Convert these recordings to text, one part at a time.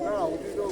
Bộ đồ.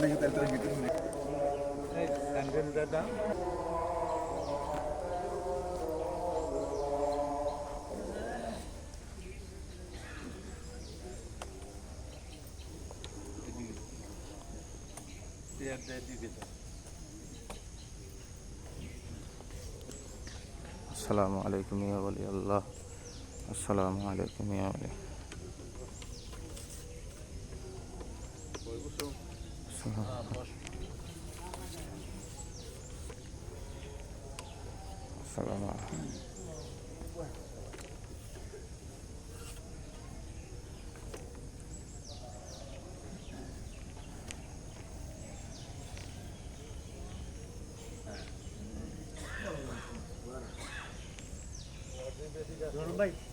দেখে তার তার ভিতরে নেই দাদা আসসালামু আলাইকুম ইয়া আল্লাহ। আসসালামু আলাইকুম ইয়া Orang.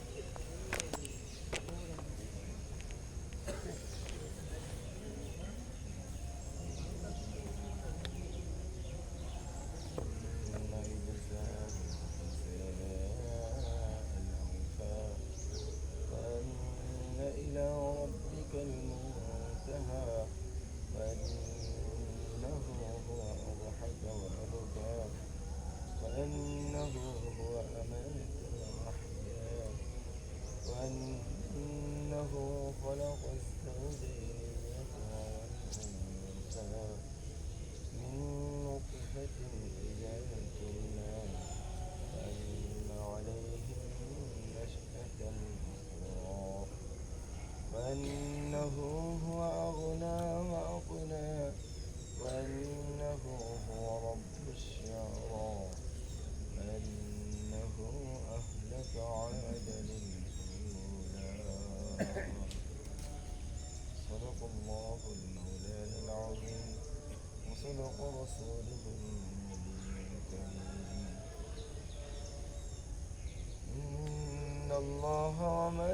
الله وملائكته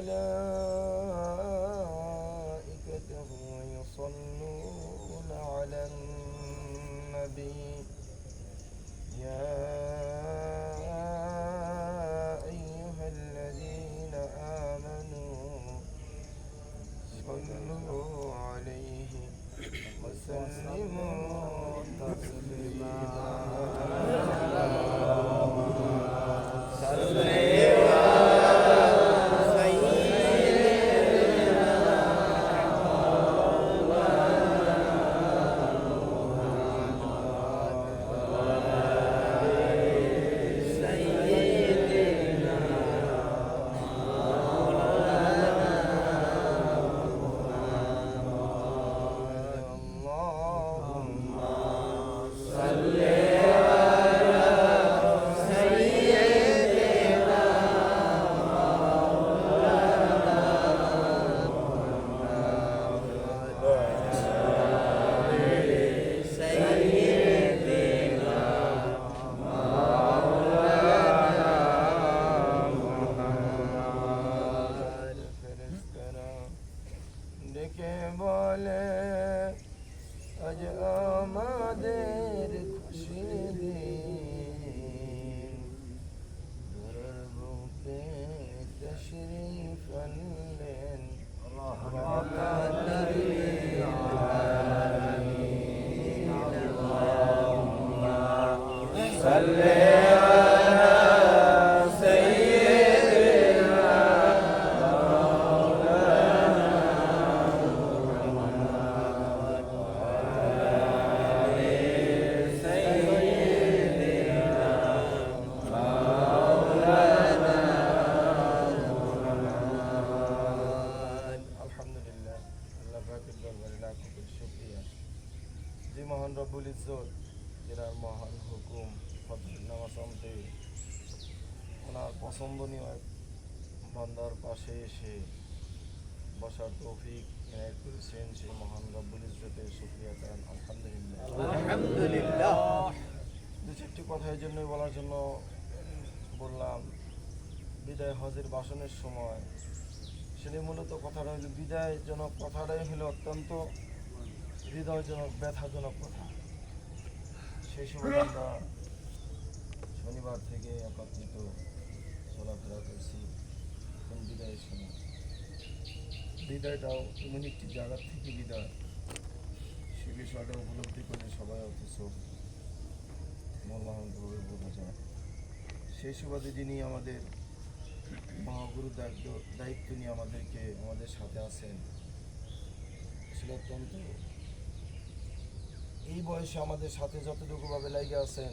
one. পছন্দনীয় এক বান্দার পাশে এসে বসার তৌফিক এনায়ত করেছেন সেই মহান রব্বুল ইজ্জতের শুক্রিয়া করেন আলহামদুলিল্লাহ। দু চারটি কথা এই জন্যই বলার জন্য বললাম বিদায় হজের বাসনের সময় সেটি মূলত কথাটা হলো বিদায়জনক কথাটাই হলো অত্যন্ত হৃদয়জনক ব্যথাজনক কথা। সেই সময় আমরা শনিবার থেকে একত্রিত চলাফেরা করছি এখন বিদায়ের সময়। বিদায়টাও এমন একটি জায়গা থেকে বিদায়। সে বিষয়টা উপলব্ধি করে সবাই অথচ মর্মাহতভাবে বোঝা যায়। সেই সুবাদে যিনি আমাদের মহাগুরু দায়িত্ব দায়িত্ব নিয়ে আমাদেরকে আমাদের সাথে আছেন আসলে অত্যন্ত এই বয়সে আমাদের সাথে যতটুকু ভাবে লাগে আছেন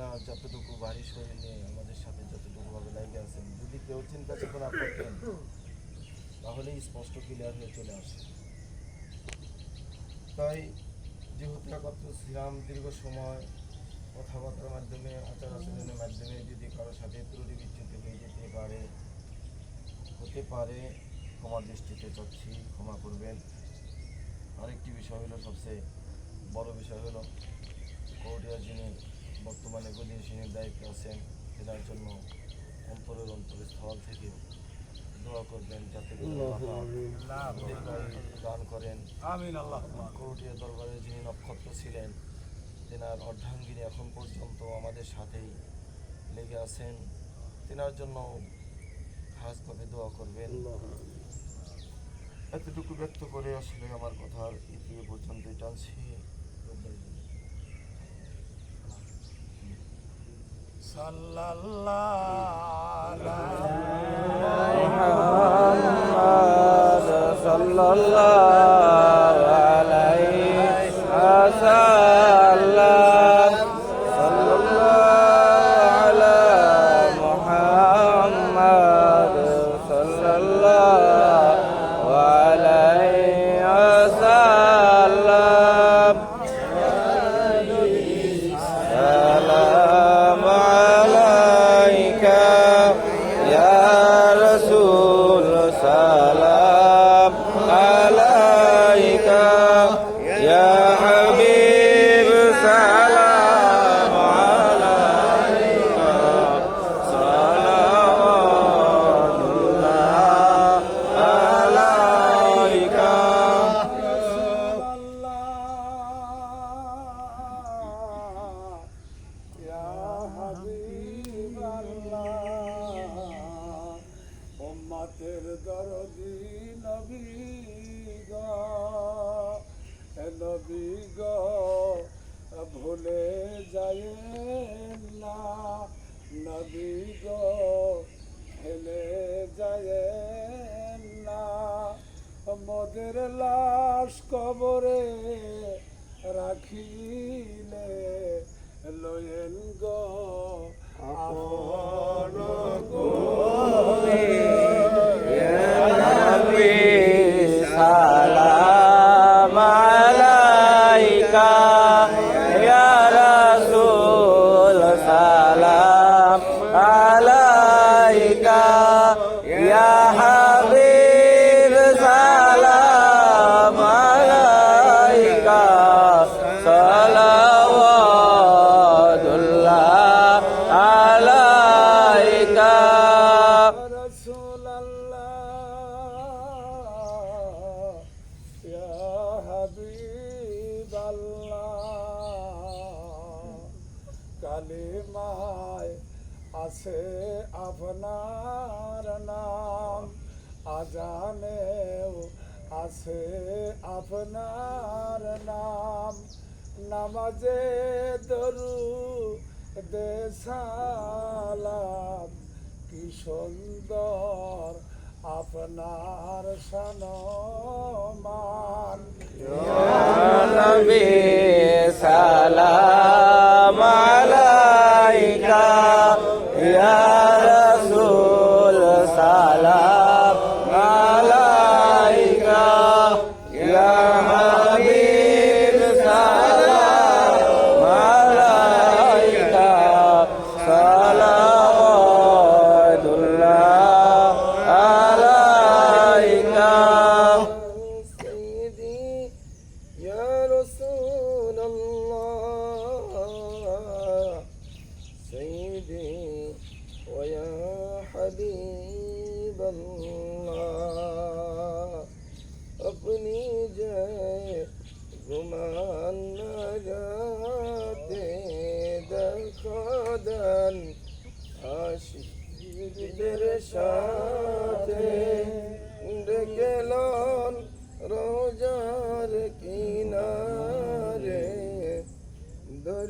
না, যতটুকু বাড়ি শরীর নিয়ে আমাদের সাথে যতটুকু ভাবে লাগে আছেন, যদি কেউ চিন্তা চেতনা করতেন তাহলেই স্পষ্ট ক্লিয়ার হয়ে চলে আসে। তাই যেহেতু ছিলাম দীর্ঘ সময় কথাবার্তার মাধ্যমে আচার আচরণের মাধ্যমে যদি কারোর সাথে ত্রুটি বিচ্যুতি হয়ে যেতে পারে, হতে পারে, ক্ষমা দৃষ্টিতে চাচ্ছি, ক্ষমা করবেন। আরেকটি বিষয় হলো, সবচেয়ে বড় বিষয় হলো কৌটিয়া যিনি বর্তমানে গদিন সিংহের দায়িত্বে আছেন এটার জন্য অন্তরের অন্তরস্থল থেকে দোয়া করবেন যাতে দান করেন। আমিন আল্লাহ করুটিয়া দরবারে যিনি নক্ষত্র ছিলেন তেনার অর্ধাঙ্গিনী এখন পর্যন্ত আমাদের সাথেই লেগে আছেন। তেনার জন্য খাসভাবে দোয়া করবেন। এতটুকু ব্যক্ত করে আসলে আমার কথার ইতি পর্যন্ত টানছি। সাল্লাল্লাহ আছে আপনার নাম। আজানেও আছে আপনার নাম। নামাজে দরু দেশালাম কি সুন্দর আপনার সনমান। সালাম আলাইকা। ইয়া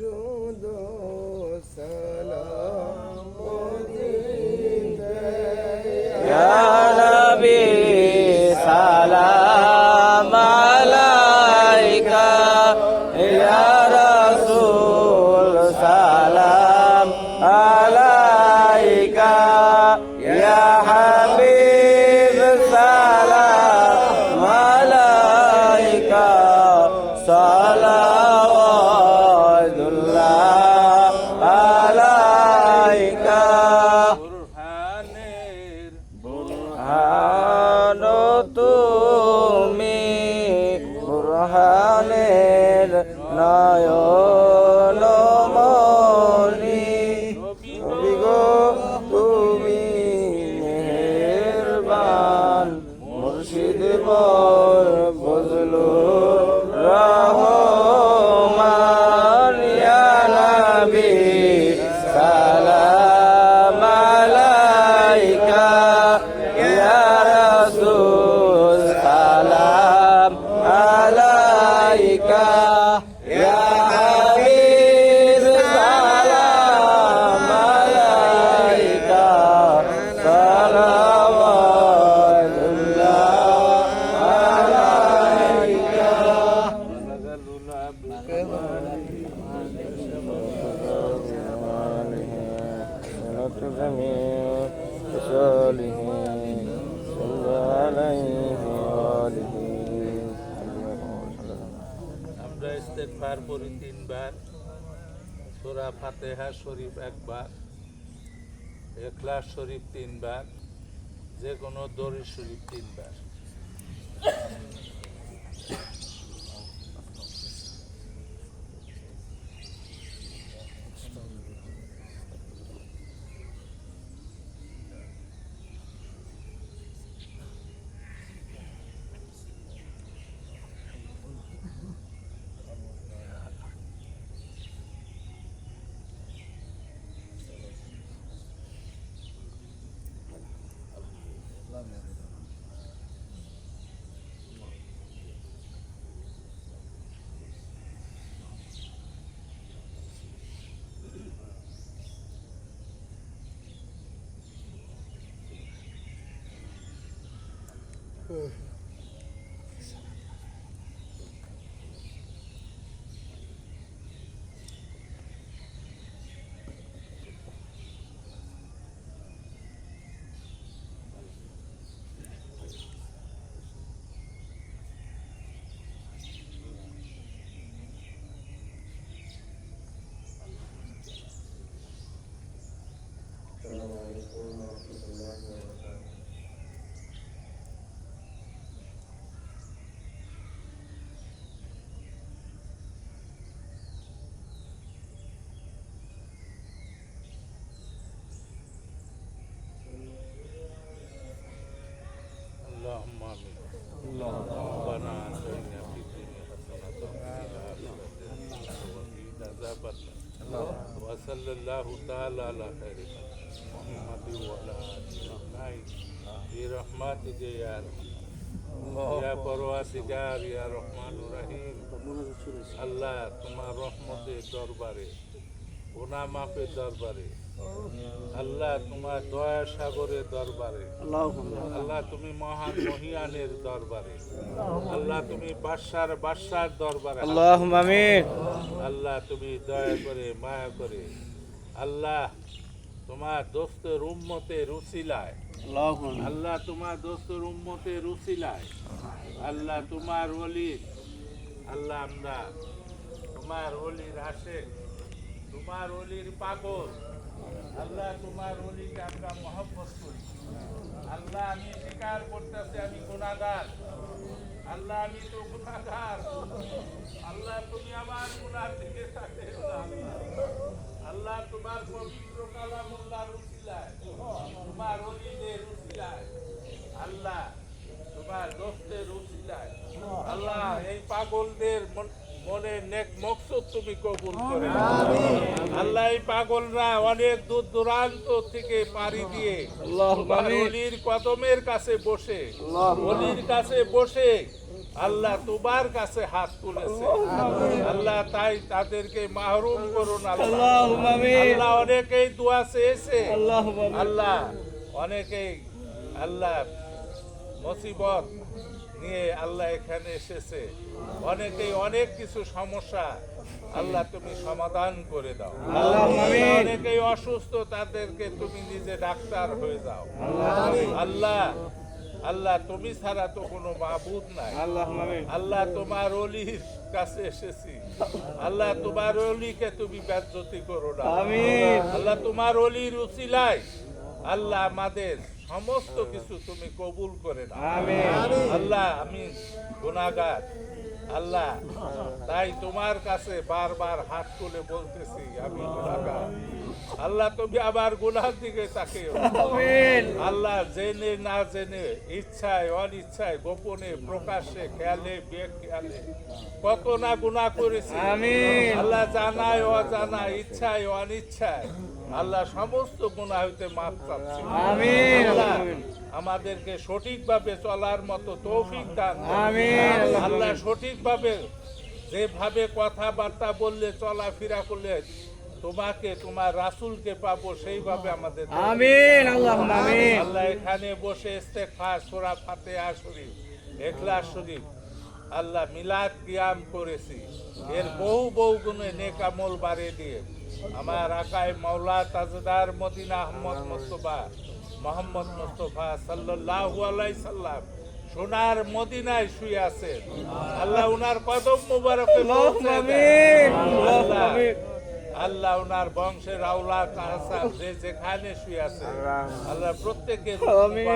দরুদ সালাম দিতে 나여 ইস্তেগফার পড়ি তিনবার, সোরা ফাতেহা শরীফ একবার এখলাস শরীফ তিনবার যে কোনো দরি শরীফ তিনবার। Uh. وصلى الله تعالى على خير خلقه محمد وعلى آله أجمعين برحمتك يا أرحم ইয়া পরওয়ারদিগার ইয়া রহমানুর রহিম আল্লাহ তোমার রহমতের দরবারে গুনাহ মাফের দরবারে আল্লাহ তোমার দয়া সাগরের দরবারে। আল্লাহ তুমি মহান মহিয়ানের দরবারে। আল্লাহ তুমি বাসার বাসার দরবারে। আল্লাহ আল্লাহ তুমি দয়া করে মায়া করে। আল্লাহ তোমার দোস্ত রুম্মতে রুসিলায় আল্লাহ তোমার দোস্ত রুম্মতে রুসিলায় আল্লাহ তোমার ওলি আল্লাহ আমরা তোমার অলির আসে তোমার ওলির পাগল। আল্লাহ তোমার ওলিকে আমরা মহব্বত করি। আল্লাহ, আমি স্বীকার করতেছি আমি গুণাগার আল্লাহ, আমি তো গুনাহগার। আল্লাহ, তুমি আমার গুনাহ থেকে থাকে আল্লাহ, তোমার পবিত্র কালামুল্লাহ রুসিলায় তোমার অলিদের রুসিলায় আল্লাহ, তোমার দোস্তের রুসিলায় আল্লাহ, এই পাগলদের মন- মনে নেক মকসদ তুমি কবুল করে আল্লাহ পাগলরা অনেক দূর দূরান্ত থেকে পাড়ি দিয়ে তোমার অলির কদমের কাছে বসে অলির কাছে বসে আল্লাহ তোমার কাছে হাত তুলেছে। আল্লাহ তাই তাদেরকে মাহরুম করুন আল্লাহ। আল্লাহ অনেকেই দোয়া চেয়েছে। আল্লাহ অনেকেই আল্লাহ মুসিবত নিয়ে আল্লাহ এখানে এসেছে। অনেকেই অনেক কিছু সমস্যা আল্লাহ তুমি সমাধান করে দাও। অনেকেই অসুস্থ তাদেরকে তুমি নিজে ডাক্তার হয়ে যাও। আল্লাহ আল্লাহ তুমি ছাড়া তো কোনো মাবুদ নাই। আল্লাহ তোমার অলির কাছে এসেছি। আল্লাহ তোমার অলিকে তুমি ব্যাজ্যতি করো না। আল্লাহ তোমার অলির উচিলায় আল্লাহ আমাদের সমস্ত কিছু তুমি কবুল করে না আল্লাহ আমি গুনাগার আল্লাহ তাই তোমার কাছে বারবার হাত তুলে বলতেছি আমি গুনাগার আল্লাহ তুমি আবার গুনার দিকে তাকে আল্লাহ জেনে না জেনে ইচ্ছায় অনিচ্ছায় গোপনে প্রকাশ্যে খেয়ালে বেখেয়ালে কত না গুনাহ করেছি। আল্লাহ জানায় অজানায় ইচ্ছায় অনিচ্ছায় আল্লাহ সমস্ত গুনাহ হইতে মাফ আল্লাহ আমাদেরকে সঠিকভাবে চলার মতো তৌফিক দান। আল্লাহ সঠিকভাবে যেভাবে কথাবার্তা বললে চলাফেরা করলে তোমাকে তোমার রাসূলকে পাবো সেইভাবে আমাদের আমিন আল্লাহুম্মা আমিন। আল্লাহ এখানে বসে ইস্তেগফার সূরা ফাতিহা শরীফ ইখলাস শরীফ আল্লাহ মিলাদ কিয়াম করেছি। এর বহু বহু গুণে নেক আমল বাড়িয়ে দিয়ে আমার আকায় মাওলা তাজদার মদিনা আহমদ মুস্তফা মোহাম্মদ মুস্তফা সাল্লাল্লাহু আলাইহি সাল্লাম সোনার মদিনায় শুয়ে আছেন। আল্লাহ উনার কদম মুবারকে আল্লাহ ওনার বংশের আওলাদ আসাব যে যেখানে শুয়ে আছে আল্লাহ প্রত্যেকের আমিন।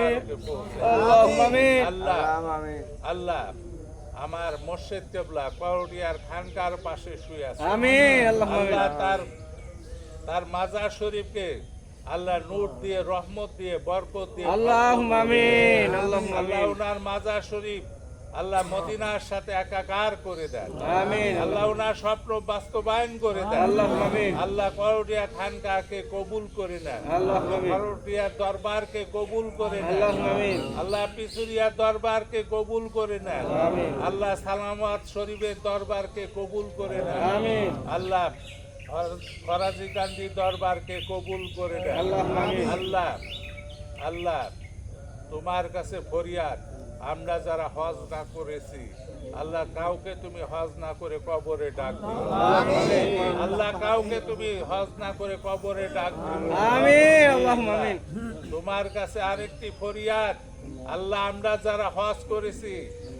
আল্লাহ আল্লাহ আমার মসজিদ কেবলা পাউডিয়ার খানকার পাশে শুয়ে আছে। আমিন। আল্লাহ তার তার মাজার শরীফকে আল্লাহ নূর দিয়ে রহমত দিয়ে বরকত দিয়ে আল্লাহুম্মা আমিন আল্লাহ ওনার মাজার শরীফ আল্লাহ মদিনার সাথে একাকার করে দেন। আমিন। আল্লাহ ওনার স্বপ্ন বাস্তবায়ন করে দেন। আল্লাহুম্মা আমিন। আল্লাহ করটিয়া খানকাকে কবুল করে নেন। আল্লাহুম্মা আমিন। করটিয়ার দরবারকে কবুল করে নেন। আল্লাহুম্মা আমিন। আল্লাহ পিছুরিয়ার দরবারকে কবুল করে নেন। আমিন। আল্লাহ সালামত শরীফের দরবারকে কবুল করে নেন। আমিন। আল্লাহ ফরাজি গান্ধী দরবারকে কবুল করে আল্লাহুম্মা আল্লাহ আল্লাহ তোমার কাছে ফরিয়াদ। আমরা যারা হজ না করেছি আল্লাহ কাউকে তুমি হজ না করে কবরে ডাক আল্লাহ কাউকে তুমি হজ না করে কবরে ডাক তোমার কাছে আরেকটি ফরিয়াদ। আল্লাহ আমরা যারা হজ করেছি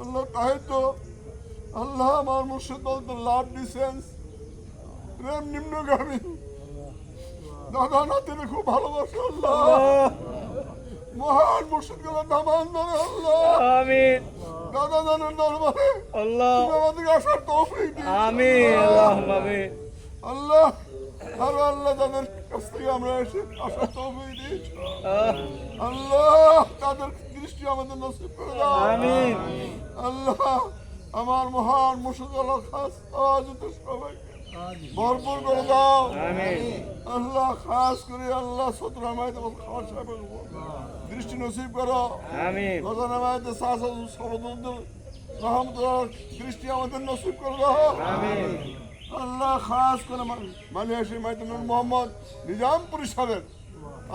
আল্লাহ তাই আল্লাহ আমার মুর্শিদ বলতো লাভ ডিসেন্স প্রেম নিম্নগামী। দাদা নাতিনে খুব ভালোবাসে আল্লাহ। মহান মুর্শিদ গেলে দামান ধরে আল্লাহ। আমিন। দাদা দানের দরবারে আল্লাহ। আমাদেরকে আসার তৌফিক আমিন আল্লাহুম্মা আমিন। আল্লাহ আর আল্লাহ তাদের কাছ থেকে আমরা এসে আসার তৌফিক দিন আল্লাহ তাদের দৃষ্টি আমাদের নসিব করে দাও। আমিন। আল্লাহ আমার মহান মুর্শিদ খাস সবাইকে ভরপুর করে দাও। আল্লাহ খাস করে আল্লাহ সতরা মায়ের খাওয়ার উপর দৃষ্টি নসিব করো। রোজানা মায়ের রহমতুল্লাহ দৃষ্টি আমাদের নসিব করে দাও। আল্লাহ খাস করে মালিয়াসি মাইতুল মোহাম্মদ নিজামপুর সাহেবের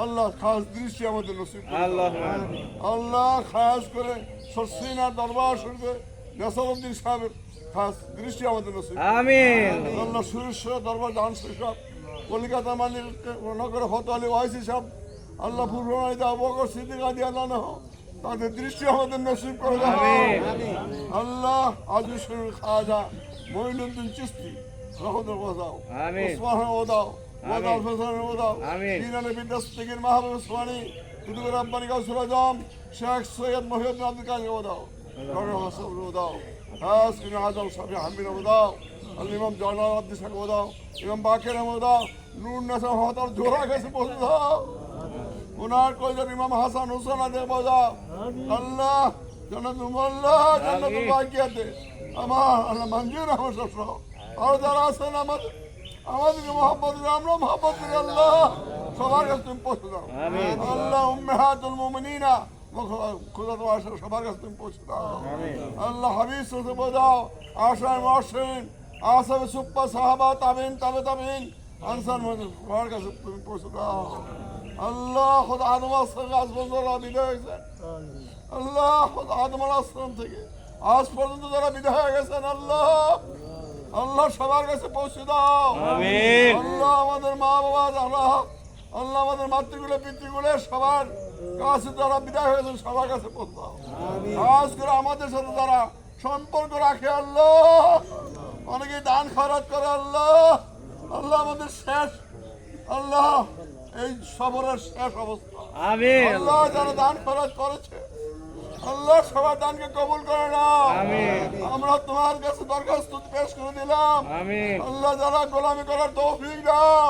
আল্লাহ খাস দৃষ্টি আমাদের নসিব দাও। আমিন। আল্লাহ খাস করে সসিনা দরবার শরীফে নাসারুদ্দিন সাহেবের খাস দৃষ্টি আমাদের নসিব আমিন। আল্লাহ সুরেশ্বর দরবার জাহান সাহেব কলিকাতা মালিক নগর হত ওয়াইসি সাহেব আল্লাহ পূর্বনাইতে অবকর সিদ্দিক আদি আল্লাহ না তাদের দৃষ্টি আমাদের নসিব করে দাও আল্লাহ আজিজ খাজা মঈনুদ্দিন চিস্তি রহমতুল ওদাও আমিন। ওসমান ওদাও ওদাও ফেসান ওদাও। আমিন। দিনানে বিদ্যাস্তিকের মাহবুব ওসমানী তুদুর আব্বানি গাউসুল আজম শেখ সৈয়দ মহিউদ্দিন আব্দুল কাদের ওদাও। ডক্টর হাসান ওদাও। হাস ইন আজম সাফি হামিদ ওদাও। আল ইমাম জয়নাল আব্দি সাহেব ওদাও। ইমাম বাকের ওদাও। নূর নাসা হতার জোড়া গেছে পৌঁছে দাও। ওনার কয়জন ইমাম হাসান হুসেন আদে বোঝাও। আল্লাহ জান্নাত আল্লাহ জান্নাত বাকিয়াতে। আমার আল্লাহ মঞ্জুর আমার সব আর যারা আছেন আমাদের আমাদেরকে মোহাম্মদ আমরা মোহাম্মদ আল্লাহ। সবার কাছে তুমি পৌঁছে দাও। আল্লাহ উম্মেহাতুল মুমিনিনা। খুদা তো আসা সবার কাছে তুমি পৌঁছে দাও। আল্লাহ হাবিজ সুসে বোঝাও আশায় মহসিন আসাবে সুপ্পা সাহাবা তাবিন তাবে তাবিন আনসার সবার কাছে তুমি পৌঁছে দাও। আল্লাহ খোদা আদম আসলাম আজ পর্যন্ত যারা বিদায় হয়েছেন আল্লাহ খোদা আদম আসলাম থেকে আজ পর্যন্ত যারা বিদায় হয়ে গেছেন আল্লাহ আল্লাহ সবার কাছে পৌঁছে দাও। আল্লাহ আমাদের মা বাবা যারা আল্লাহ আমাদের মাতৃগুলো পিতৃগুলো সবার কাছে যারা বিদায় হয়েছেন সবার কাছে পৌঁছে দাও। খাস করে আমাদের সাথে যারা সম্পর্ক রাখে আল্লাহ। অনেকে দান খরচ করে আল্লাহ। আল্লাহ আমাদের শেষ আল্লাহ এই সবরের শেষ অবস্থা। আল্লাহ যারা দান খরচ করেছে আল্লাহ সবার দানকে কবুল করে নাও। আমরা তোমার কাছে দরখাস্ত পেশ করে দিলাম। আল্লাহ যারা গোলামি করার তৌফিক দাও।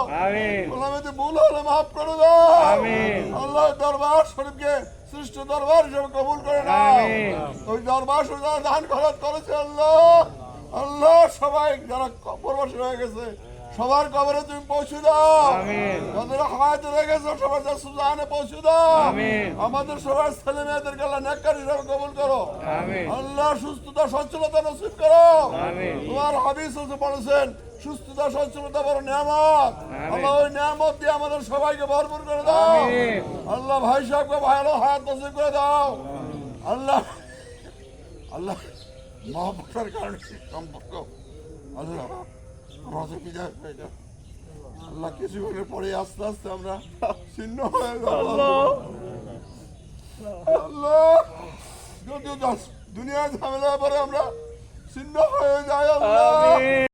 গোলামিতে ভুল হলে মাফ করে দাও। আল্লাহ দরবার শরীফকে সৃষ্ট দরবার হিসেবে কবুল করে নাও। ওই দরবার শরীফ যারা দান খরচ করেছে আল্লাহ আল্লাহ সবাই যারা কবরবাসী হয়ে গেছে সবার কবরে তুমি পৌঁছে দাও। যাদের হায়াতে রয়ে সবার যা সুজানে পৌঁছে দাও। আমাদের সবার ছেলে মেয়েদেরকে আল্লাহ নেককার হিসাবে কবুল করো। আল্লাহ সুস্থতা সচ্ছলতা নসিব করো। তোমার হাবিজ হোসে বলেছেন সুস্থতা সচ্ছলতা বড় নিয়ামত। আল্লাহ ওই নিয়ামত দিয়ে আমাদের সবাইকে ভরপুর করে দাও। আল্লাহ ভাই সাহেবকে ভালো হায়াত নসিব করে দাও। আল্লাহ আল্লাহ মহাপতার কারণে সম্পর্ক। আল্লাহ। আমাদের বিজয় হয়ে যাবে আল্লাহ কিছুক্ষণের পরে আস্তে আস্তে আমরা ছিন্ন হয়ে যাব। আল্লাহ। যদিও দুনিয়ার ঝামেলা পরে আমরা ছিন্ন হয়ে যাই আল্লাহ।